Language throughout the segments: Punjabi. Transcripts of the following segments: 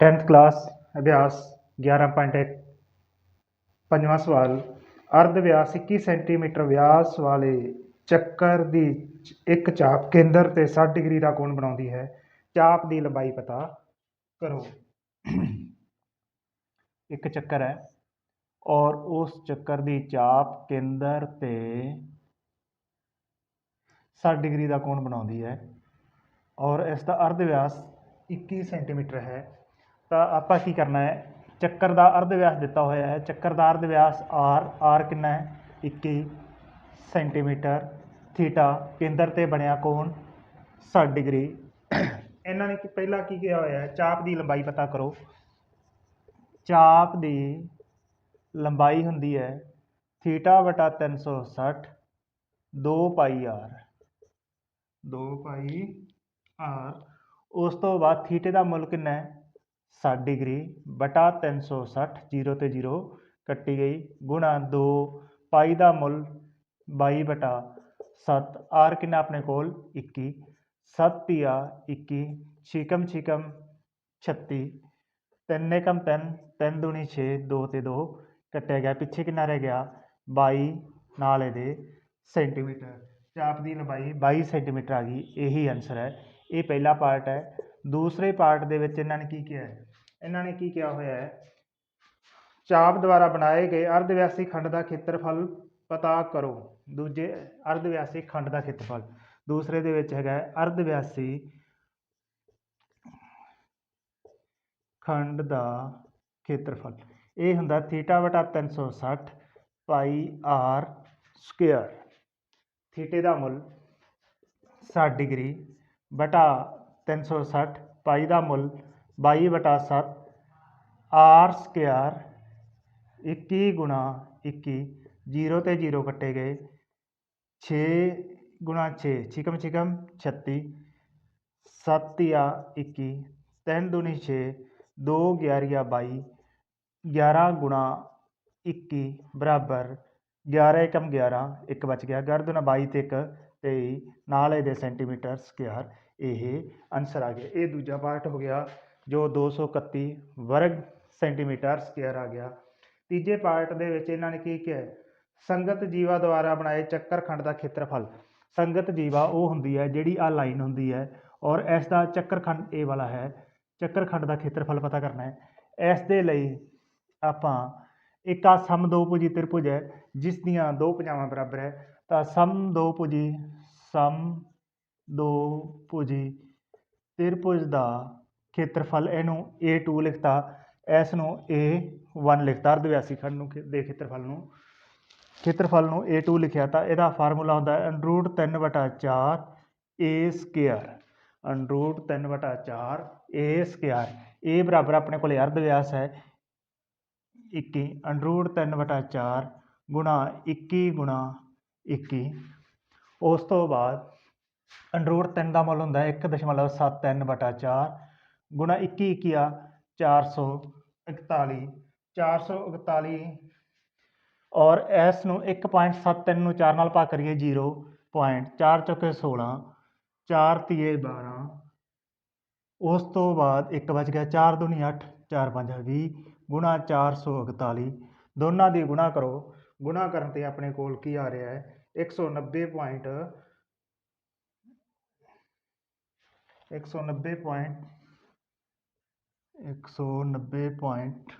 10th ਕਲਾਸ, ਅਭਿਆਸ 11.1 ਪੰਜਵਾਂ ਸਵਾਲ, ਅਰਧ ਵਿਆਸ 21 ਸੈਂਟੀਮੀਟਰ ਵਿਆਸ ਵਾਲੇ ਚੱਕਰ ਦੀ ਇੱਕ ਚਾਪ ਕੇਂਦਰ ਤੇ 60 ਡਿਗਰੀ ਦਾ ਕੋਣ ਬਣਾਉਂਦੀ ਹੈ? ਚਾਪ ਦੀ ਲੰਬਾਈ ਪਤਾ ਕਰੋ। ਇੱਕ ਚੱਕਰ ਹੈ ਔਰ ਉਸ ਚੱਕਰ ਦੀ ਚਾਪ ਕੇਂਦਰ ਤੇ 60 ਡਿਗਰੀ ਦਾ ਕੋਣ ਬਣਾਉਂਦੀ ਹੈ ਔਰ ਇਸ ਦਾ ਅਰਧ ਵਿਆਸ 21 ਸੈਂਟੀਮੀਟਰ ਹੈ। ਤਾਂ ਆਪਾਂ ਕੀ ਕਰਨਾ ਹੈ? ਚੱਕਰ ਦਾ ਅਰਧ ਵਿਆਸ ਦਿੱਤਾ ਹੋਇਆ ਹੈ। ਚੱਕਰ ਦਾ ਅਰਧ ਵਿਆਸ r r ਕਿੰਨਾ ਹੈ? 21 ਸੈਂਟੀਮੀਟਰ ਥੀਟਾ ਕੇਂਦਰ ਤੇ ਬਣਿਆ ਕੋਣ 60 ਡਿਗਰੀ। ਇਹਨਾਂ ਨੇ ਪਹਿਲਾਂ ਕੀ ਕਿਹਾ ਹੋਇਆ ਹੈ? ਚਾਪ ਦੀ ਲੰਬਾਈ ਪਤਾ ਕਰੋ। ਚਾਪ ਦੀ ਲੰਬਾਈ ਹੁੰਦੀ ਹੈ ਥੀਟਾ ਵਟਾ 360 2 ਪਾਈ r 2 ਪਾਈ r ਉਸ ਤੋਂ ਬਾਅਦ ਥੀਟੇ ਦਾ ਮੁੱਲ ਕਿੰਨਾ ਹੈ? 60 ਡਿਗਰੀ ਬਟਾ 360 0 ਤੇ 0 ਕੱਟੀ ਗਈ। ਗੁਣਾ 2 ਪਾਈ ਦਾ ਮੁੱਲ 22 ਬਟਾ 7 ਆਰ ਕਿੰਨਾ ਆਪਣੇ ਕੋਲ? 21 7 ਤੀਆ 21 ਛਿਕਮ ਛੀਕਮ 36 ਤਿੰਨ ਏਕਮ 3 3 ਦੂਣੀ 6 2 ਤੇ 2 ਕੱਟਿਆ ਗਿਆ। ਪਿੱਛੇ ਕਿੰਨਾ ਰਹਿ ਗਿਆ? 22 ਨਾਲ ਇਹਦੇ ਸੈਂਟੀਮੀਟਰ। ਚਾਪ ਦੀ ਲੰਬਾਈ 22 ਸੈਂਟੀਮੀਟਰ ਆ ਗਈ। ਇਹੀ ਆਨਸਰ ਹੈ। ਇਹ ਪਹਿਲਾ ਪਾਰਟ ਹੈ। ਦੂਸਰੇ ਪਾਰਟ ਦੇ ਵਿੱਚ ਇਹਨਾਂ ਨੇ ਕੀ ਕਿਹਾ ਹੈ? ਇਹਨਾਂ ਨੇ ਕੀ ਕਿਹਾ ਹੋਇਆ ਹੈ? ਚਾਪ ਦੁਆਰਾ ਬਣਾਏ ਗਏ ਅਰਧਵਿਆਸੀ ਖੰਡ ਦਾ ਖੇਤਰਫਲ ਪਤਾ ਕਰੋ। ਦੂਜੇ, ਅਰਧਵਿਆਸੀ ਖੰਡ ਦਾ ਖੇਤਰਫਲ। ਦੂਸਰੇ ਦੇ ਵਿੱਚ ਹੈਗਾ ਹੈ, ਅਰਧਵਿਆਸੀ ਖੰਡ ਦਾ ਖੇਤਰਫਲ। ਇਹ ਹੁੰਦਾ ਥੀਟਾ ਵਟਾ 360 ਪਾਈ ਆਰ ਸਕੁਅਰ ਥੀਟੇ ਦਾ ਮੁੱਲ 60 ਡਿਗਰੀ ਬਟਾ 360 ਪਾਈ ਦਾ ਮੁੱਲ 22 ਬਟਾ 7 r ਸਕੁਅਰ 21 ਗੁਣਾ 21 0 ਤੇ 0 ਕੱਟੇ ਗਏ 6 ਗੁਣਾ 6 ਛਿਕਮ ਛਿਕਮ 36 7 ਆ 21 3 ਦੂਣੀ 6 2 ਜਾਂ 22 11 ਗੁਣਾ 21 ਬਰਾਬਰ 11 ਏਕਮ 11 ਇੱਕ ਬਚ ਗਿਆ। ਗੜ ਦੁਨਾ 22 ਤੇ 1 23 ਨਾਲ ਇਹਦੇ ਸੈਂਟੀਮੀਟਰ ਸਕੁਅਰ ਇਹ ਆਨਸਰ ਆ ਗਿਆ। ਇਹ ਦੂਜਾ ਪਾਰਟ ਹੋ ਗਿਆ। ਜੋ 231 ਵਰਗ ਸੈਂਟੀਮੀਟਰ ਸਕੁਅਰ ਆ ਗਿਆ। ਤੀਜੇ ਪਾਰਟ ਦੇ ਵਿੱਚ ਇਹਨਾਂ ਨੇ ਕੀ ਕਿਹਾ? ਸੰਗਤ ਜੀਵਾ ਦੁਆਰਾ ਬਣਾਏ ਚੱਕਰਖੰਡ ਦਾ ਖੇਤਰਫਲ। ਸੰਗਤ ਜੀਵਾ ਉਹ ਹੁੰਦੀ ਹੈ ਜਿਹੜੀ ਆ ਲਾਈਨ ਹੁੰਦੀ ਹੈ ਔਰ ਇਸ ਦਾ ਚੱਕਰਖੰਡ ਇਹ ਵਾਲਾ ਹੈ। ਚੱਕਰਖੰਡ ਦਾ ਖੇਤਰਫਲ ਪਤਾ ਕਰਨਾ ਹੈ। ਇਸ ਦੇ ਲਈ ਆਪਾਂ ਇੱਕ ਆ ਸਮ ਦੋ ਭੁਜੀ ਤ੍ਰਿਭੁਜ ਹੈ, ਜਿਸ ਦੀਆਂ ਦੋ ਭੁਜਾਵਾਂ ਬਰਾਬਰ ਹੈ। ਤਾਂ ਸਮ ਦੋ ਭੁਜੀ, ਸਮ ਦੋ ਭੁਜੀ ਤ੍ਰਿਭੁਜ ਦਾ ਖੇਤਰਫਲ ਇਹਨੂੰ A2 ਲਿਖਤਾ ਇਸ ਨੂੰ A1 ਲਿਖਤਾ, ਅਰਧਵਿਆਸੀ ਖੰਡ ਨੂੰ ਦੇ ਖੇਤਰਫਲ ਨੂੰ। ਖੇਤਰਫਲ ਨੂੰ A2 ਲਿਖਿਆ ਤਾਂ ਇਹਦਾ ਫਾਰਮੂਲਾ ਹੁੰਦਾ ਹੈ ਅੰਡਰੂਟ 3 ਵਟਾ 4 A ਸਕੁਅਰ ਅੰਡਰੂਟ 3 ਵਟਾ 4 A ਸਕੁਅਰ A ਬਰਾਬਰ ਆਪਣੇ ਕੋਲ ਅਰਧ ਵਿਆਸ ਹੈ। 21 ਅੰਡਰੂਟ 3 ਵਟਾ 4 ਗੁਣਾ 21 ਗੁਣਾ 21 ਉਸ ਤੋਂ ਬਾਅਦ ਅੰਡਰੂਟ 3 ਦਾ ਮੁੱਲ ਹੁੰਦਾ ਹੈ 1.73 ਵਟਾ 4 ਗੁਣਾ 21 21 ਆ 441 441 ਔਰ ਇਸ ਨੂੰ 1.73 ਨੂੰ 4 ਨਾਲ ਪਾ ਕਰੀਏ 0 ਪੁਆਇੰਟ 4 ਚੌਕੇ 16 4 ਤੀਏ 12 ਉਸ ਤੋਂ ਬਾਅਦ ਇੱਕ ਬਚ ਗਿਆ 4 ਦੂਣੀ 8 4 5 20 ਗੁਣਾ 441 ਦੋਨਾਂ ਦੀ ਗੁਣਾ ਕਰੋ। ਗੁਣਾ ਕਰਨ ਤੇ ਆਪਣੇ ਕੋਲ ਕੀ ਆ ਰਿਹਾ ਹੈ? 190 ਇੱਕ ਸੌ ਨੱਬੇ ਪੁਆਇੰਟ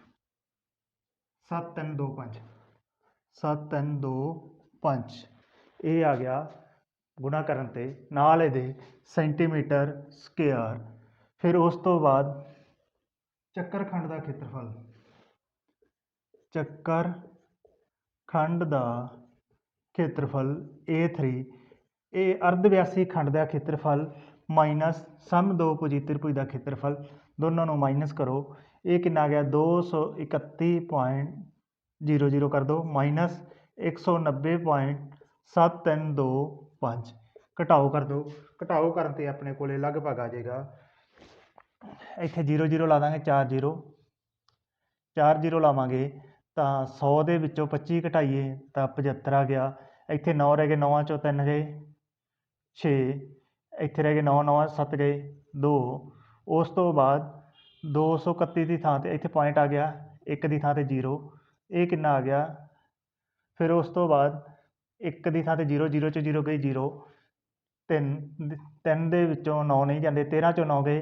ਸੱਤ ਤਿੰਨ ਦੋ ਪੰਜ। ਸੱਤ ਤਿੰਨ ਦੋ ਪੰਜ। ਇਹ ਆ ਗਿਆ ਗੁਣਾ ਕਰਨ ਤੇ। ਨਾਲ ਇਹਦੇ ਸੈਂਟੀਮੀਟਰ ਸਕੁਅਰ। ਫਿਰ ਉਸ ਤੋਂ ਬਾਅਦ ਚੱਕਰਖੰਡ ਦਾ ਖੇਤਰਫਲ। ਚੱਕਰ ਖੰਡ ਦਾ ਖੇਤਰਫਲ A3 ਇਹ ਅਰਧਵਿਆਸੀ ਖੰਡ ਦਾ ਖੇਤਰਫਲ ਮਾਈਨਸ ਸਮ ਦੋ ਭੁਜੀ ਤ੍ਰਿਭੁਜ ਦਾ ਖੇਤਰਫਲ ਦੋਨਾਂ ਨੂੰ ਮਾਈਨਸ ਕਰੋ। ਇਹ ਕਿੰਨਾ ਆ ਗਿਆ? 231.00 ਕਰ ਦਿਓ। ਮਾਈਨਸ 190.7325 ਘਟਾਓ ਕਰ ਦਿਓ। ਘਟਾਓ ਕਰਨ ਤੇ ਆਪਣੇ ਕੋਲੇ ਲਗਭਗ ਆ ਜਾਏਗਾ। ਇੱਥੇ 0 0 ਲਾ ਦਾਂਗੇ 4 0 4 0 ਲਾਵਾਂਗੇ ਤਾਂ 100 ਦੇ ਵਿੱਚੋਂ 25 ਘਟਾਈਏ ਤਾਂ 75 ਆ ਗਿਆ। ਇੱਥੇ 9 ਰਹਿ ਗਏ 9 ਚੋਂ 3 ਗਏ। 6 ਇੱਥੇ ਰਹਿ ਗਏ 9 9 7 ਗਏ। 2 ਉਸ ਤੋਂ ਬਾਅਦ 231 ਦੀ ਥਾਂ ਤੇ ਇੱਥੇ ਪੁਆਇੰਟ ਆ ਗਿਆ, ਇੱਕ ਦੀ ਥਾਂ ਤੇ ਜ਼ੀਰੋ ਇਹ ਕਿੰਨਾ ਆ ਗਿਆ? ਫਿਰ ਉਸ ਤੋਂ ਬਾਅਦ ਇੱਕ ਦੀ ਥਾਂ ਤੇ ਜ਼ੀਰੋ ਜ਼ੀਰੋ 'ਚੋਂ ਜ਼ੀਰੋ ਗਈ 0 3 3 ਦੇ ਵਿੱਚੋਂ ਨੌ ਨਹੀਂ ਜਾਂਦੇ 13 ਚੋਂ ਨੌ ਗਏ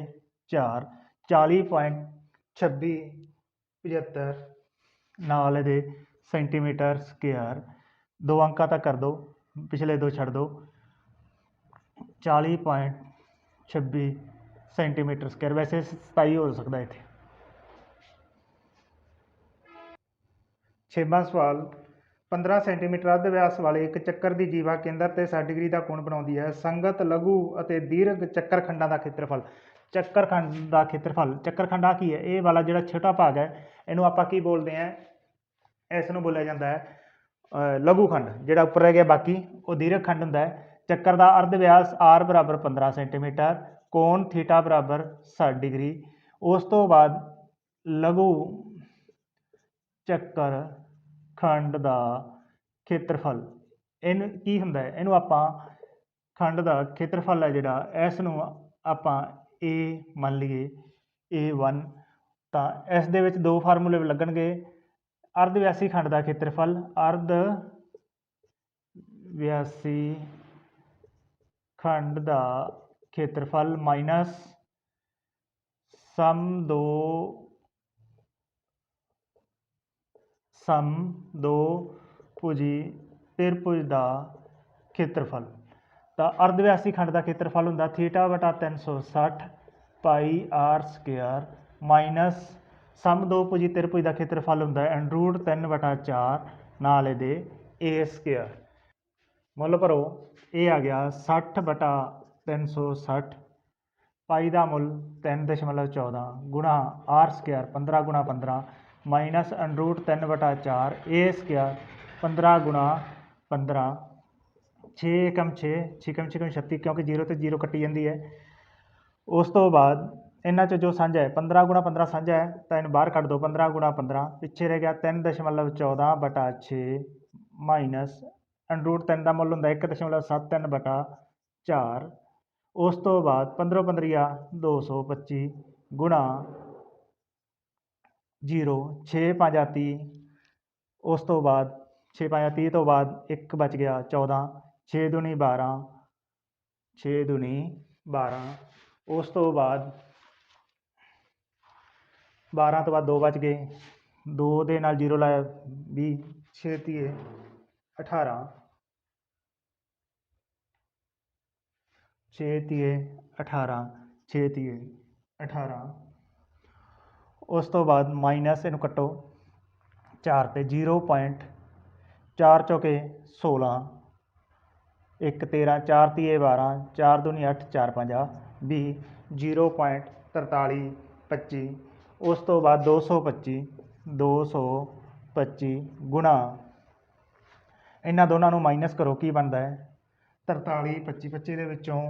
4 40.26 75 ਨਾਲ ਇਹਦੇ ਸੈਂਟੀਮੀਟਰ ਸਕੁਅਰ ਦੋ ਅੰਕਾਂ ਤੱਕ ਕਰ ਦਿਓ ਪਿਛਲੇ ਦੋ ਛੱਡ ਦਿਓ 40.26 ਸੈਂਟੀਮੀਟਰ ਸਕੁਅਰ ਵੈਸੇ 27 ਹੋ ਸਕਦਾ ਇੱਥੇ। ਛੇਵਾਂ ਸਵਾਲ 15 ਸੈਂਟੀਮੀਟਰ ਅੱਧ ਵਿਆਸ ਵਾਲੇ ਇੱਕ ਚੱਕਰ ਦੀ ਜੀਵਾ ਕੇਂਦਰ ਤੇ 60 ਡਿਗਰੀ ਦਾ ਕੋਣ ਬਣਾਉਂਦੀ ਹੈ? ਸੰਗਤ ਲਘੂ ਅਤੇ ਦੀਰਘ ਚੱਕਰਖੰਡਾਂ ਦਾ ਖੇਤਰਫਲ। ਚੱਕਰਖੰਡ ਦਾ ਖੇਤਰਫਲ ਚੱਕਰਖੰਡ ਆ ਕੀ ਹੈ? ਇਹ ਵਾਲਾ ਜਿਹੜਾ ਛੋਟਾ ਭਾਗ ਹੈ ਇਹਨੂੰ ਆਪਾਂ ਕੀ ਬੋਲਦੇ ਹਾਂ? ਇਸ ਨੂੰ ਬੋਲਿਆ ਜਾਂਦਾ ਹੈ ਅ, ਲਘੂ ਖੰਡ ਜਿਹੜਾ ਉੱਪਰ ਰਹਿ ਗਿਆ ਬਾਕੀ ਉਹ ਦੀਰਘ ਖੰਡ ਹੁੰਦਾ ਹੈ। ਚੱਕਰ ਦਾ ਅਰਧ ਵਿਆਸ r ਬਰਾਬਰ 15 ਸੈਂਟੀਮੀਟਰ ਕੋਣ ਥੀਟਾ ਬਰਾਬਰ 60 ਡਿਗਰੀ ਉਸ ਤੋਂ ਬਾਅਦ ਲਘੂ ਚੱਕਰ ਖੰਡ ਦਾ ਖੇਤਰਫਲ। ਇਹਨੂੰ ਕੀ ਹੁੰਦਾ ਹੈ? ਇਹਨੂੰ ਆਪਾਂ ਖੰਡ ਦਾ ਖੇਤਰਫਲ ਹੈ ਜਿਹੜਾ, ਇਸ ਨੂੰ ਆਪਾਂ a ਮੰਨ ਲਈਏ a1 ਤਾਂ ਇਸ ਦੇ ਵਿੱਚ ਦੋ ਫਾਰਮੂਲੇ ਲੱਗਣਗੇ। ਅਰਧ ਵਿਆਸੀ ਖੰਡ ਦਾ ਖੇਤਰਫਲ ਅਰਧ ਵਿਆਸੀ ਖੰਡ ਦਾ ਖੇਤਰਫਲ ਮਾਈਨਸ ਸਮ ਦੋ ਸਮ ਦੋ ਭੁਜੀ ਤਿਰਭੁਜ ਦਾ ਖੇਤਰਫਲ। ਤਾਂ ਅਰਧਵਿਆਸੀ ਖੰਡ ਦਾ ਖੇਤਰਫਲ ਹੁੰਦਾ ਥੀਟਾ ਬਟਾ 360 ਪਾਈ ਆਰ ਸਕੁਅਰ ਮਾਈਨਸ ਸਮ ਦੋ ਭੁਜੀ ਤਿਰਭੁਜ ਦਾ ਖੇਤਰਫਲ ਹੁੰਦਾ ਹੈ ਰੂਟ 3 ਬਟਾ 4 ਨਾਲ ਇਹਦੇ a ਸਕੁਅਰ ਮੁੱਲ ਭਰੋ ਇਹ ਆ ਗਿਆ 60 ਬਟਾ 360 ਪਾਈ ਦਾ ਮੁੱਲ 3.14 ਗੁਣਾ r ਸਕੁਅਰ 15 ਗੁਣਾ 15 ਮਾਈਨਸ ਰੂਟ 3 ਬਟਾ 4 a ਸਕੁਅਰ 15 ਗੁਣਾ 15 6 ਏਕਮ 6 6 ਏਕਮ 6 36 ਕਿਉਂਕਿ 0 ਤੇ 0 ਕੱਟੀ ਜਾਂਦੀ ਹੈ। ਉਸ ਤੋਂ ਬਾਅਦ ਇਹਨਾਂ 'ਚ ਜੋ ਸਾਂਝਾ ਹੈ 15 ਗੁਣਾ 15 ਸਾਂਝਾ ਹੈ, ਤਾਂ ਇਹਨੂੰ ਬਾਹਰ ਕੱਢ ਦਿਓ 15 ਗੁਣਾ 15 ਪਿੱਛੇ ਰਹਿ ਗਿਆ 3.14 ਬਟਾ 6 ਮਾਈਨਸ ਰੂਟ 3 ਦਾ ਮੁੱਲ ਹੁੰਦਾ 1.73 ਬਟਾ 4 ਉਸ ਤੋਂ ਬਾਅਦ 15 15 225 ਗੁਣਾ 0 6 5 30 ਉਸ ਤੋਂ ਬਾਅਦ 6 5 30 ਤੋਂ ਬਾਅਦ 1 ਬਚ ਗਿਆ 14 6 ਦੁਨੀ 12 6 ਦੁਨੀ 12 ਉਸ ਤੋਂ ਬਾਅਦ 12 ਤੋਂ ਬਾਅਦ 2 ਬਚ ਗਏ 2 ਦੇ ਨਾਲ 0 ਲਾਇਆ 20 6 ਤੀਏ 18 ਛੇ ਤੀਏ 18 6 ਤੀਏ 18 ਉਸ ਤੋਂ ਬਾਅਦ ਮਾਈਨਸ ਇਹਨੂੰ ਕੱਟੋ। 4 ਤੇ 0.4 ਚੌਕੇ 16 1 13 4 ਤੀਏ 12 4 ਦੂਣੀ 8 4 ਪੰਜਾ 20 0.43 25 ਉਸ ਤੋਂ ਬਾਅਦ 225 225 ਗੁਣਾ। ਇਹਨਾਂ ਦੋਨਾਂ ਨੂੰ ਮਾਈਨਸ ਕਰੋ, ਕੀ ਬਣਦਾ ਹੈ? 43 25 25 ਦੇ ਵਿੱਚੋਂ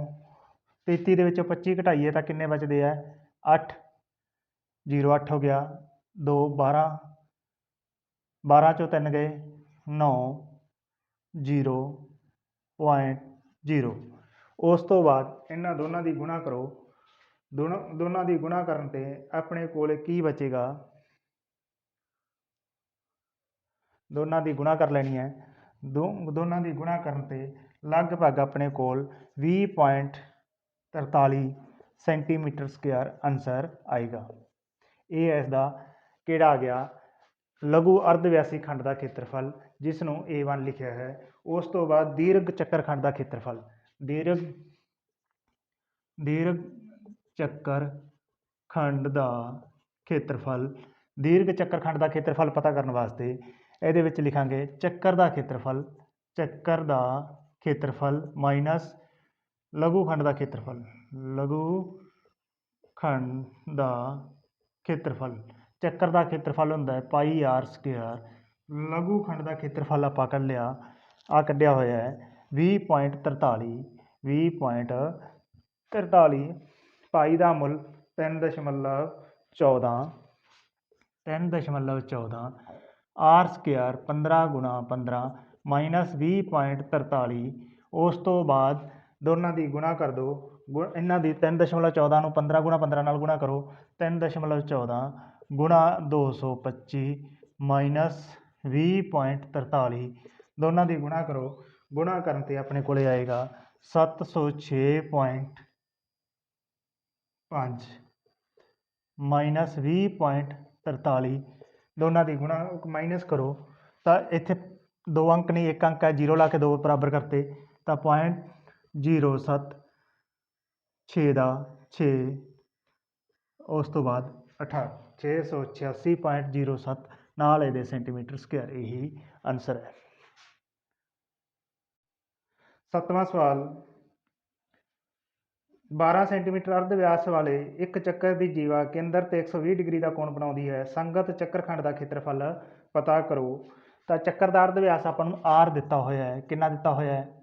33 ਦੇ ਵਿੱਚੋਂ 25 ਘਟਾਈਏ ਤਾਂ ਕਿੰਨੇ ਬਚਦੇ ਆ? 8 0 8 ਹੋ ਗਿਆ 2 12 12 ਚੋਂ 3 ਗਏ 9 0 ਪੁਆਇੰਟ 0 ਉਸ ਤੋਂ ਬਾਅਦ ਇਹਨਾਂ ਦੋਨਾਂ ਦੀ ਗੁਣਾ ਕਰੋ। ਦੋਨੋਂ, ਦੋਨਾਂ ਦੀ ਗੁਣਾ ਕਰਨ ਤੇ ਆਪਣੇ ਕੋਲ ਕੀ ਬਚੇਗਾ? ਦੋਨਾਂ ਦੀ ਗੁਣਾ ਕਰ ਲੈਣੀ ਹੈ। ਦੋ, ਦੋਨਾਂ ਦੀ ਗੁਣਾ ਕਰਨ ਤੇ ਲਗਭਗ ਆਪਣੇ ਕੋਲ 20.43 ਸੈਂਟੀਮੀਟਰ ਸਕੁਅਰ ਆਨਸਰ ਆਏਗਾ। ਇਹ ਇਸ ਦਾ ਕਿਹੜਾ ਆ ਗਿਆ? ਲਘੂ ਅਰਧ ਵਿਆਸੀ ਖੰਡ ਦਾ ਖੇਤਰਫਲ ਜਿਸ ਨੂੰ A1 ਲਿਖਿਆ ਹੈ। ਉਸ ਤੋਂ ਬਾਅਦ ਦੀਰਘ ਚੱਕਰਖੰਡ ਦਾ ਖੇਤਰਫਲ। ਦੀਰਘ ਦੀਰਘ ਚੱਕਰ ਖੰਡ ਦਾ ਖੇਤਰਫਲ, ਦੀਰਘ ਚੱਕਰਖੰਡ ਦਾ ਖੇਤਰਫਲ ਪਤਾ ਕਰਨ ਵਾਸਤੇ ਇਹਦੇ ਵਿੱਚ ਲਿਖਾਂਗੇ ਚੱਕਰ ਦਾ ਖੇਤਰਫਲ, ਚੱਕਰ ਦਾ ਖੇਤਰਫਲ ਮਾਈਨਸ ਲਘੂ ਖੰਡ ਦਾ ਖੇਤਰਫਲ। ਲਘੂ ਖੰਡ ਦਾ ਖੇਤਰਫਲ। ਚੱਕਰ ਦਾ ਖੇਤਰਫਲ ਹੁੰਦਾ ਹੈ ਪਾਈ ਆਰ ਸਕੁਅਰ ਲਘੂ ਖੰਡ ਦਾ ਖੇਤਰਫਲ ਆਪਾਂ ਕੱਢ ਲਿਆ। ਆ ਕੱਢਿਆ ਹੋਇਆ ਹੈ। 20.43 20.43 ਪਾਈ ਦਾ ਮੁੱਲ 3.14 3.14 ਆਰ ਸਕੁਅਰ 15 ਗੁਣਾ 15 20.43 ਉਸ ਤੋਂ ਬਾਅਦ ਦੋਨਾਂ ਦੀ ਗੁਣਾ ਕਰ ਦਿਓ ਗੁਣ ਇਹਨਾਂ ਦੀ 3.14 ਨੂੰ 15 ਗੁਣਾ 15 ਨਾਲ ਗੁਣਾ ਕਰੋ 3.14 ਗੁਣਾ 225 ਮਾਈਨਸ 20.43 ਦੋਨਾਂ ਦੀ ਗੁਣਾ ਕਰੋ ਗੁਣਾ ਕਰਨ ਤੇ ਆਪਣੇ ਕੋਲੇ ਆਏਗਾ 706.5 ਮਾਈਨਸ 20.43 ਦੋਨਾਂ ਦੀ ਗੁਣਾ ਮਾਈਨਸ ਕਰੋ ਤਾਂ ਇੱਥੇ ਦੋ ਅੰਕ ਨਹੀਂ, ਇੱਕ ਅੰਕ ਹੈ, ਜ਼ੀਰੋ ਲਾ ਕੇ ਦੋ ਬਰਾਬਰ ਕਰਤੇ, ਤਾਂ ਪੁਆਇੰਟ 07 6 ਦਾ 6 ਉਸ ਤੋਂ ਬਾਅਦ 18 686.07 ਨਾਲ ਇਹਦੇ ਸੈਂਟੀਮੀਟਰ ਸਕੁਅਰ ਇਹੀ ਆਨਸਰ ਹੈ। ਸੱਤਵਾਂ ਸਵਾਲ 12 ਸੈਂਟੀਮੀਟਰ ਅਰਧ ਵਿਆਸ ਵਾਲੇ ਇੱਕ ਚੱਕਰ ਦੀ ਜੀਵਾ ਕੇਂਦਰ ਤੇ 120 ਡਿਗਰੀ ਦਾ ਕੋਣ ਬਣਾਉਂਦੀ ਹੈ? ਸੰਗਤ ਚੱਕਰਖੰਡ ਦਾ ਖੇਤਰਫਲ ਪਤਾ ਕਰੋ। ਤਾਂ ਚੱਕਰ ਦਾ ਅਰਧ ਵਿਆਸ ਆਪਾਂ ਨੂੰ r ਦਿੱਤਾ ਹੋਇਆ ਹੈ। ਕਿੰਨਾ ਦਿੱਤਾ ਹੋਇਆ ਹੈ?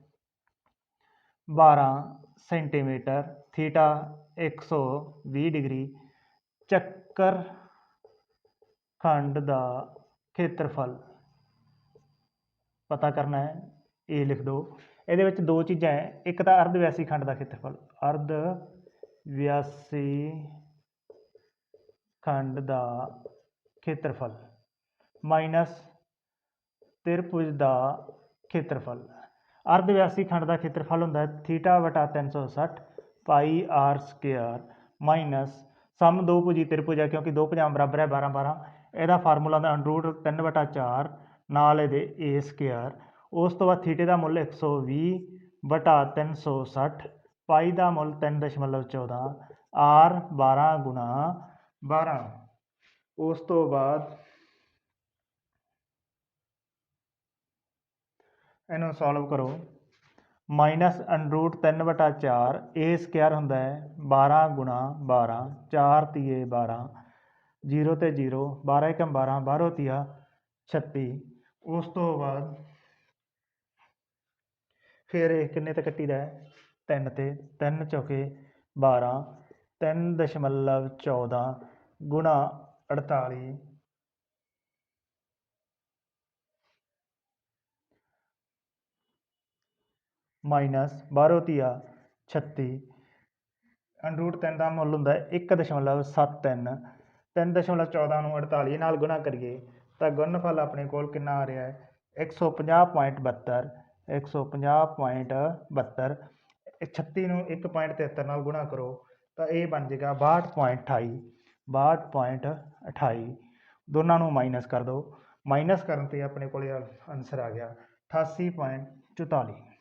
12 ਸੈਂਟੀਮੀਟਰ, ਥੀਟਾ 120 ਡਿਗਰੀ। ਚੱਕਰ ਖੰਡ ਦਾ ਖੇਤਰਫਲ ਪਤਾ ਕਰਨਾ ਹੈ ਇਹ ਲਿਖ ਦਿਓ। ਇਹਦੇ ਵਿੱਚ ਦੋ ਚੀਜ਼ਾਂ ਹੈ। ਇੱਕ ਤਾਂ ਅਰਧ ਵਿਆਸੀ ਖੰਡ ਦਾ ਖੇਤਰਫਲ। ਅਰਧ ਵਿਆਸੀ ਖੰਡ ਦਾ ਖੇਤਰਫਲ। ਮਾਈਨਸ ਤ੍ਰਿਭੁਜ ਦਾ ਖੇਤਰਫਲ। ਅਰਧਵਿਆਸੀ ਖੰਡ ਦਾ ਖੇਤਰਫਲ ਹੁੰਦਾ ਹੈ ਥੀਟਾ ਵਟਾ 360 ਪਾਈ ਆਰ ਸਕੁਅਰ ਮਾਈਨਸ ਸਮ ਦੋ ਭੁਜੀ ਤ੍ਰਿਭੁਜ ਹੈ ਕਿਉਂਕਿ ਦੋ ਭੁਜਾਂ ਬਰਾਬਰ ਹੈ 12 12 ਇਹਦਾ ਫਾਰਮੂਲਾ ਦਾ ਅੰਡਰੂਟ 3 ਵਟਾ 4 ਨਾਲ ਇਹਦੇ a ਸਕੁਅਰ ਉਸ ਤੋਂ ਬਾਅਦ ਥੀਟੇ ਦਾ ਮੁੱਲ 120 ਵਟਾ 360 ਪਾਈ ਦਾ ਮੁੱਲ 3.14 r 12 ਗੁਣਾ 12 ਉਸ ਤੋਂ ਬਾਅਦ ਇਹਨੂੰ ਸੋਲਵ ਕਰੋ। ਮਾਈਨਸ ਅੰਡਰੂਟ 3 ਵਟਾ 4 a ਸਕੁਅਰ ਹੁੰਦਾ ਹੈ 12 ਗੁਣਾ 12 4 ਤੀਏ 12 0 ਤੇ 0 12 ਏਕਮ 12 12 ਤੀਆ 36 ਉਸ ਤੋਂ ਬਾਅਦ ਫਿਰ ਇਹ ਕਿੰਨੇ ਤੇ ਕੱਟੀ ਦਾ ਹੈ? 3 ਤੇ 3 ਚੌਕੇ 12 3.14 ਗੁਣਾ 48 ਮਾਈਨਸ 12 ਤੀਆ 36 ਅੰਡਰੂਟ 3 ਦਾ ਮੁੱਲ ਹੁੰਦਾ ਹੈ 1.73 3.14 ਨੂੰ 48 ਨਾਲ ਗੁਣਾ ਕਰੀਏ ਤਾਂ ਗੁਣਨਫਲ ਆਪਣੇ ਕੋਲ ਕਿੰਨਾ ਆ ਰਿਹਾ ਹੈ? 150.72 150.72 ਇਹ 36 ਨੂੰ 1.73 ਨਾਲ ਗੁਣਾ ਕਰੋ ਤਾਂ ਇਹ ਬਣ ਜਾਏਗਾ 62.28 62.28 ਦੋਨਾਂ ਨੂੰ ਮਾਈਨਸ ਕਰ ਦਿਓ। ਮਾਈਨਸ ਕਰਨ ਤੇ ਆਪਣੇ ਕੋਲ ਆਨਸਰ ਆ ਗਿਆ 88.44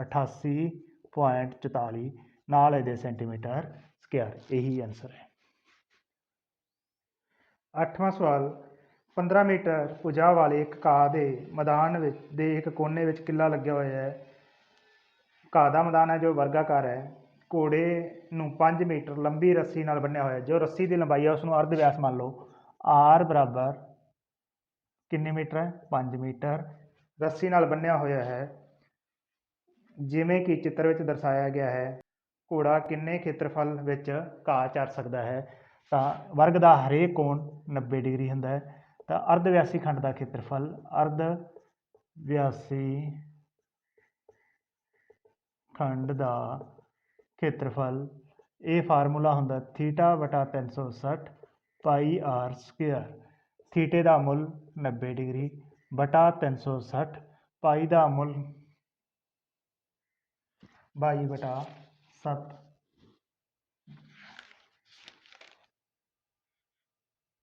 88.44 ਨਾਲ ਇਹਦੇ ਸੈਂਟੀਮੀਟਰ ਸਕੁਅਰ ਇਹੀ ਆਨਸਰ ਹੈ। ਅੱਠਵਾਂ ਸਵਾਲ 15 ਮੀਟਰ ਭੁਜਾ ਵਾਲੇ ਇੱਕ ਘਾਹ ਦੇ ਮੈਦਾਨ ਵਿੱਚ, ਦੇ ਇੱਕ ਕੋਨੇ ਵਿੱਚ ਕਿੱਲਾ ਲੱਗਿਆ ਹੋਇਆ ਹੈ। ਘਾਹ ਦਾ ਮੈਦਾਨ ਹੈ ਜੋ ਵਰਗਾਕਾਰ ਹੈ। ਘੋੜੇ ਨੂੰ 5 ਮੀਟਰ ਲੰਬੀ ਰੱਸੀ ਨਾਲ ਬੰਨਿਆ ਹੋਇਆ ਜੋ ਰੱਸੀ ਦੀ ਲੰਬਾਈ ਹੈ, ਉਸ ਨੂੰ ਅਰਧ ਵਿਆਸ ਮੰਨ ਲਓ। R ਬਰਾਬਰ ਕਿੰਨੇ ਮੀਟਰ ਹੈ? 5 ਮੀਟਰ। ਰੱਸੀ ਨਾਲ ਬੰਨਿਆ ਹੋਇਆ ਹੈ। ਜਿਵੇਂ ਕਿ ਚਿੱਤਰ ਵਿੱਚ ਦਰਸਾਇਆ ਗਿਆ ਹੈ, ਘੋੜਾ ਕਿੰਨੇ ਖੇਤਰਫਲ ਵਿੱਚ ਘਾਹ ਚਰ ਸਕਦਾ ਹੈ, ਤਾਂ ਵਰਗ ਦਾ ਹਰੇਕ ਕੋਣ 90 ਡਿਗਰੀ ਹੁੰਦਾ ਹੈ, ਤਾਂ ਅਰਧ ਵਿਆਸੀ ਖੰਡ ਦਾ ਖੇਤਰਫਲ ਅਰਧ ਵਿਆਸੀ ਖੰਡ ਦਾ ਖੇਤਰਫਲ, ਇਹ ਫਾਰਮੂਲਾ ਹੁੰਦਾ ਥੀਟਾ ਵਟਾ 360 ਪਾਈ ਆਰ ਸਕੁਅਰ ਥੀਟੇ ਦਾ ਮੁੱਲ 90 ਡਿਗਰੀ ਵਟਾ 360 ਪਾਈ ਦਾ ਮੁੱਲ 22 ਬਟਾ 7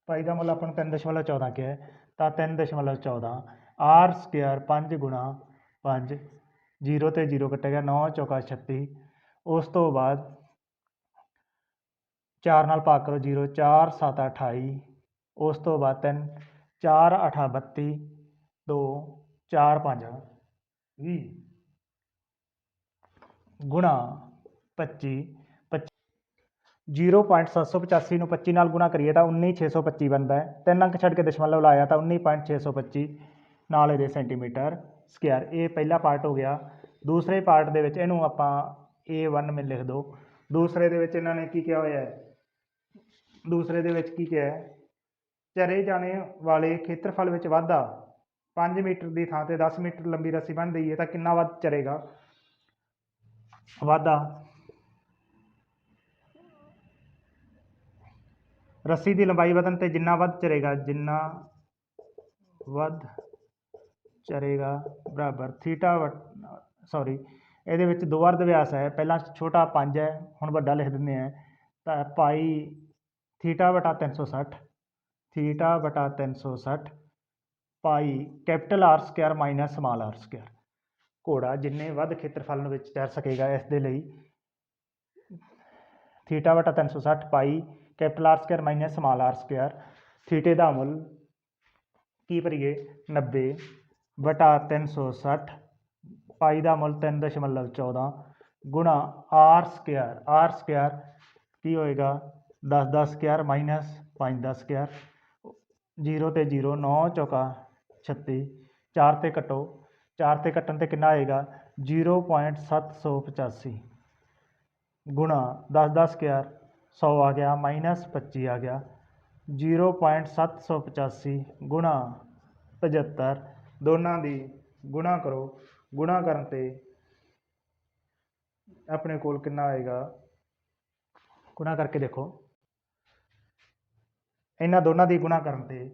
ਪਾਈ ਦਾ ਮੁੱਲ ਆਪਾਂ ਨੂੰ 3.14 ਕਿਹਾ ਹੈ, ਤਾਂ 3.14 r ਸਕੁਅਰ 5 ਗੁਣਾ 5 0 ਤੇ 0 ਕੱਟਿਆ ਗਿਆ 9 ਚੌਕਾ 36 ਉਸ ਤੋਂ ਬਾਅਦ 4 ਨਾਲ ਭਾਗ ਕਰੋ 0 4 7 28 ਉਸ ਤੋਂ ਬਾਅਦ 3 4 8 32 2 4 5 20 ਗੁਣਾ 25 0.785 ਨੂੰ 25 ਨਾਲ ਗੁਣਾ ਕਰੀਏ ਤਾਂ 19625 ਬਣਦਾ ਹੈ। ਤਿੰਨ ਅੰਕ ਛੱਡ ਕੇ ਦਸ਼ਮਲਵ ਲਾਇਆ ਤਾਂ 19.625 ਨਾਲ ਇਹਦੇ ਸੈਂਟੀਮੀਟਰ ਸਕੁਅਰ ਇਹ ਪਹਿਲਾ ਪਾਰਟ ਹੋ ਗਿਆ। ਦੂਸਰੇ ਪਾਰਟ ਦੇ ਵਿੱਚ ਇਹਨੂੰ ਆਪਾਂ A1 ਮੇ ਲਿਖ ਦਿਓ। ਦੂਸਰੇ ਦੇ ਵਿੱਚ ਇਹਨਾਂ ਨੇ ਕੀ ਕਿਹਾ ਹੋਇਆ ਹੈ? ਦੂਸਰੇ ਦੇ ਵਿੱਚ ਕੀ ਕਿਹਾ ਹੈ? ਚਰੇ ਜਾਣੇ ਵਾਲੇ ਖੇਤਰਫਲ ਵਿੱਚ ਵਾਧਾ। 5 ਮੀਟਰ ਦੀ ਥਾਂ ਤੇ 10 ਮੀਟਰ ਲੰਬੀ ਰੱਸੀ ਬੰਨ੍ਹ ਦਈਏ ਤਾਂ ਕਿੰਨਾ ਵੱਧ ਚਰੇਗਾ? ਵਾਧਾ। ਰੱਸੀ ਦੀ ਲੰਬਾਈ ਵਧਣ ਤੇ ਜਿੰਨਾ ਵੱਧ ਚਰੇਗਾ, ਜਿੰਨਾ ਵੱਧ ਚਰੇਗਾ, ਬਰਾਬਰ। ਥੀਟਾ ਸੌਰੀ ਇਹਦੇ ਵਿੱਚ ਦੋ ਵਾਰ ਅਭਿਆਸ ਹੈ। ਪਹਿਲਾਂ ਛੋਟਾ 5 ਹੈ, ਹੁਣ ਵੱਡਾ ਲਿਖ ਦਿੰਦੇ ਆ ਤਾਂ ਪਾਈ ਥੀਟਾ ਬਟਾ 360 ਥੀਟਾ ਬਟਾ 360 pi capital R square minus small R square ਘੋੜਾ ਜਿੰਨੇ ਵੱਧ ਖੇਤਰਫਲ ਨੂੰ ਵਿੱਚ ਤੈਰ ਸਕੇਗਾ ਇਸ ਦੇ ਲਈ। ਥੀਟਾ ਬਟਾ 360 pi capital R square minus small R square. ਥੀਟੇ ਦਾ ਮੁੱਲ ਕੀ ਭਰੀਏ? 90 ਬਟਾ 360 ਪਾਈ ਦਾ ਮੁੱਲ 3.14 ਗੁਣਾ ਆਰ ਸਕੁਅਰ। ਆਰ ਸਕੁਅਰ ਕੀ ਹੋਏਗਾ? 10 10 ਸਕੁਅਰ ਮਾਈਨਸ 5 10 ਸਕੁਅਰ। 0 ਤੇ 0 9 ਚੌਕਾ 36 4 ਤੇ ਕੱਟੋ 4 ਤੇ ਕੱਟਣ ਤੇ ਕਿੰਨਾ ਆਏਗਾ? 0.785 ਗੁਣਾ 10 10 ਸਕੁਅਰ 100 ਆ ਗਿਆ, ਮਾਈਨਸ 25 ਆ ਗਿਆ। 0.785 ਗੁਣਾ 75 ਦੋਨਾਂ ਦੀ ਗੁਣਾ ਕਰੋ। ਗੁਣਾ ਕਰਨ ਤੇ ਆਪਣੇ ਕੋਲ ਕਿੰਨਾ ਆਏਗਾ? ਗੁਣਾ ਕਰਕੇ ਦੇਖੋ। ਇਹਨਾਂ ਦੋਨਾਂ ਦੀ ਗੁਣਾ ਕਰਨ ਤੇ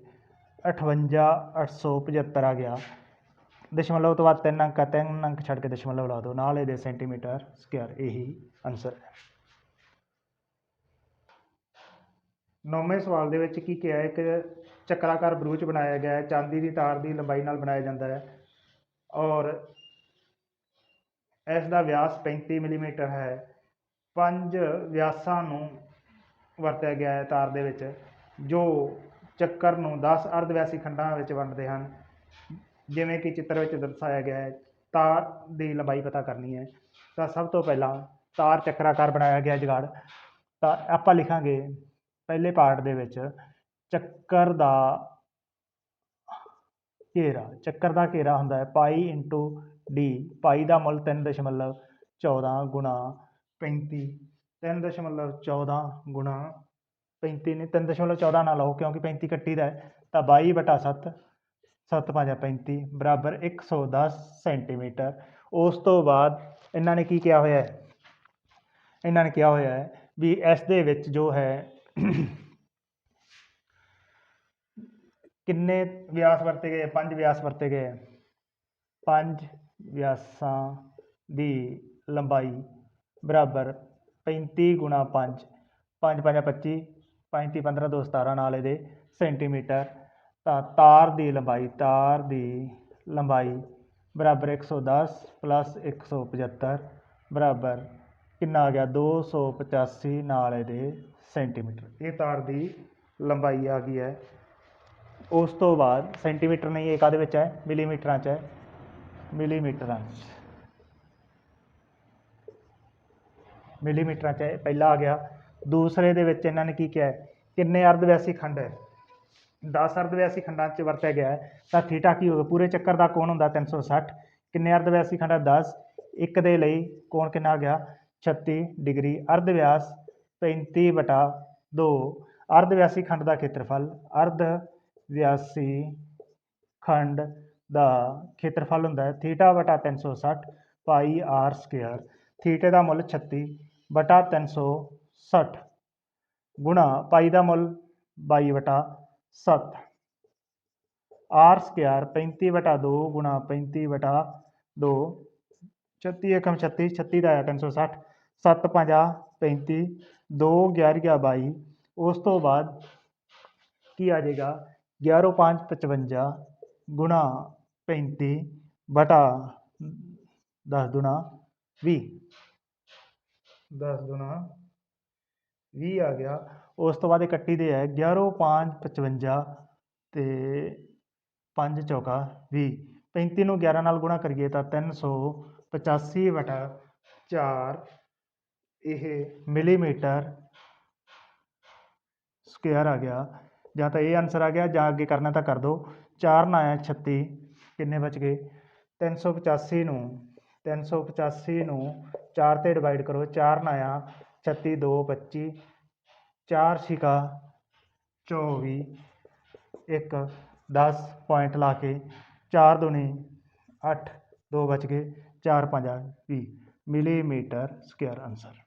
58875 ਆ ਗਿਆ। ਦਸ਼ਮਲਵ ਤੋਂ ਬਾਅਦ ਤਿੰਨ ਅੰਕ ਆ, ਤਿੰਨ ਅੰਕ ਛੱਡ ਕੇ ਦਸ਼ਮਲਵ ਲਾ ਦਿਓ। ਨਾਲ ਇਹਦੇ ਸੈਂਟੀਮੀਟਰ ਸਕੁਅਰ ਇਹੀ ਆਨਸਰ ਹੈ। ਨੌਵੇਂ ਸਵਾਲ ਦੇ ਵਿੱਚ ਕੀ ਕਿਹਾ ਹੈ? ਕਿ ਚੱਕਰਾਕਾਰ ਬਰੂਚ ਬਣਾਇਆ ਗਿਆ ਹੈ ਚਾਂਦੀ ਦੀ ਤਾਰ ਦੀ ਲੰਬਾਈ ਨਾਲ ਬਣਾਇਆ ਜਾਂਦਾ ਹੈ ਔਰ ਇਸ ਦਾ ਵਿਆਸ 35 ਮਿਲੀਮੀਟਰ ਹੈ। ਪੰਜ ਵਿਆਸਾਂ ਨੂੰ ਵਰਤਿਆ ਗਿਆ ਹੈ ਤਾਰ ਦੇ ਵਿੱਚ ਜੋ ਚੱਕਰ ਨੂੰ 10 ਅਰਧਵਿਆਸੀ ਖੰਡਾਂ ਵਿੱਚ ਵੰਡਦੇ ਹਨ। ਜਿਵੇਂ ਕਿ ਚਿੱਤਰ ਵਿੱਚ ਦਰਸਾਇਆ ਗਿਆ ਹੈ, ਤਾਰ ਦੀ ਲੰਬਾਈ ਪਤਾ ਕਰਨੀ ਹੈ। ਤਾਂ ਸਭ ਤੋਂ ਪਹਿਲਾਂ ਤਾਰ ਚੱਕਰਾਕਾਰ ਬਣਾਇਆ ਗਿਆ ਜੁਗਾੜ। ਤਾਂ ਆਪਾਂ ਲਿਖਾਂਗੇ ਪਹਿਲੇ ਪਾਰਟ ਦੇ ਵਿੱਚ ਚੱਕਰ ਦਾ ਘੇਰਾ। ਚੱਕਰ ਦਾ ਘੇਰਾ ਹੁੰਦਾ ਹੈ ਪਾਈ ਇੰਟੂ ਡੀ। ਪਾਈ ਦਾ ਮੁੱਲ 3.14 ਗੁਣਾ 35 3.14 ਗੁਣਾ 35 ਨਹੀਂ 3.14 ਨਾ ਲਓ, ਕਿਉਂਕਿ 35 ਕੱਟੀ ਦਾ ਹੈ। ਤਾਂ 22 ਬਟਾ 7 7 ਪੰਜਾ 35 ਬਰਾਬਰ 110 ਸੈਂਟੀਮੀਟਰ। ਉਸ ਤੋਂ ਬਾਅਦ ਇਹਨਾਂ ਨੇ ਕੀ ਕਿਹਾ ਹੋਇਆ ਹੈ? ਇਹਨਾਂ ਨੇ ਕਿਹਾ ਹੋਇਆ ਹੈ ਵੀ ਇਸ ਦੇ ਵਿੱਚ ਜੋ ਹੈ, ਕਿੰਨੇ ਵਿਆਸ ਵਰਤੇ ਗਏ? ਪੰਜ ਵਿਆਸ ਵਰਤੇ ਗਏ ਹੈ। ਪੰਜ ਵਿਆਸਾਂ ਦੀ ਲੰਬਾਈ ਬਰਾਬਰ 35 ਗੁਣਾ 5 5 5 25 35 15 2 17 ਨਾਲ ਇਹਦੇ ਸੈਂਟੀਮੀਟਰ ਤਾਂ ਤਾਰ ਦੀ ਲੰਬਾਈ, ਤਾਰ ਦੀ ਲੰਬਾਈ ਬਰਾਬਰ 110 ਪਲੱਸ 175 ਬਰਾਬਰ ਕਿੰਨਾ ਆ ਗਿਆ? 285 ਨਾਲ ਇਹਦੇ ਸੈਂਟੀਮੀਟਰ ਇਹ ਤਾਰ ਦੀ ਲੰਬਾਈ ਆ ਗਈ ਹੈ। ਉਸ ਤੋਂ ਬਾਅਦ ਸੈਂਟੀਮੀਟਰ ਨਹੀਂ, ਇਹ ਕਾਹਦੇ ਵਿੱਚ ਹੈ? ਮਿਲੀਮੀਟਰਾਂ 'ਚ ਹੈ। ਮਿਲੀਮੀਟਰਾਂ 'ਚ। ਮਿਲੀਮੀਟਰਾਂ 'ਚ ਹੈ ਪਹਿਲਾ ਆ ਗਿਆ। ਦੂਸਰੇ ਦੇ ਵਿੱਚ ਇਹਨਾਂ ਨੇ ਕੀ ਕਿਹਾ ਕਿੰਨੇ ਅਰਧ ਅਰਧਵਿਆਸੀ ਖੰਡ ਹੈ? 10 ਅਰਧਵਿਆਸੀ ਖੰਡਾਂ 'ਚ ਵਰਤਿਆ ਗਿਆ ਹੈ, ਤਾਂ ਥੀਟਾ ਕੀ ਹੋਵੇ ਪੂਰੇ ਚੱਕਰ ਦਾ ਕੋਣ ਹੁੰਦਾ 360 ਕਿੰਨੇ ਅਰਧਵਿਆਸੀ ਖੰਡ ਹੈ 10 ਇੱਕ ਦੇ ਲਈ ਕੋਣ ਕਿੰਨਾ ਆ ਗਿਆ? 36 ਡਿਗਰੀ। ਅਰਧਵਿਆਸ 35 ਬਟਾ 2 ਅਰਧਵਿਆਸੀ ਖੰਡ ਦਾ ਖੇਤਰਫਲ, ਅਰਧ ਵਿਆਸੀ ਖੰਡ ਦਾ ਖੇਤਰਫਲ ਹੁੰਦਾ ਹੈ। ਥੀਟਾ ਬਟਾ 360 ਪਾਈ ਆਰ ਸਕੁਅਰ। ਥੀਟੇ ਦਾ ਮੁੱਲ 36 ਬਟਾ 360 ਗੁਣਾ ਪਾਈ ਦਾ ਮੁੱਲ 22 ਬਟਾ 7 ਆਰ ਸਕੁਅਰ 35 ਬਟਾ 2 ਗੁਣਾ 35 ਬਟਾ 2 36 ਏਕਮ 36 36 ਦਾ ਆਇਆ 360 7 ਪੰਜਾ 35 2 11 22 ਉਸ ਤੋਂ ਬਾਅਦ ਕੀ ਆ ਜਾਏਗਾ 11 5 55 ਗੁਣਾ 35 ਬਟਾ 10 ਦੁਣਾ 20 10 ਦੁਣਾ 20 ਆ ਗਿਆ ਉਸ ਤੋਂ ਬਾਅਦ ਇਹ ਦੇ ਹੈ 11 5 55 ਤੇ 5 ਚੌਕਾ 20 35 ਨੂੰ 11 ਨਾਲ ਗੁਣਾ ਕਰੀਏ ਤਾਂ ਤਿੰਨ ਸੌ ਪਚਾਸੀ ਵਟਾ ਚਾਰ। ਇਹ ਮਿਲੀਮੀਟਰ ਸਕੁਅਰ ਆ ਗਿਆ। ਜਾਂ ਤਾਂ ਇਹ ਆਨਸਰ ਆ ਗਿਆ, ਜਾਂ ਅੱਗੇ ਕਰਨਾ ਤਾਂ ਕਰ ਦਿਓ 4 ਨਾ ਆਇਆ 36 ਕਿੰਨੇ ਬਚ ਗਏ? 385 ਨੂੰ 385 ਨੂੰ 4 ਤੇ ਡਿਵਾਈਡ ਕਰੋ। 4 ਨਾ ਆਇਆ 36 2 25 ਚਾਰ ਛਿਕਾ 24 ਇੱਕ 10 ਪੁਆਇੰਟ ਲਾ ਕੇ 4 ਦੁਨੀ 8 2 ਬਚ ਗਏ 4 5 20 ਮਿਲੀਮੀਟਰ ਸਕੁਅਰ ਆਨਸਰ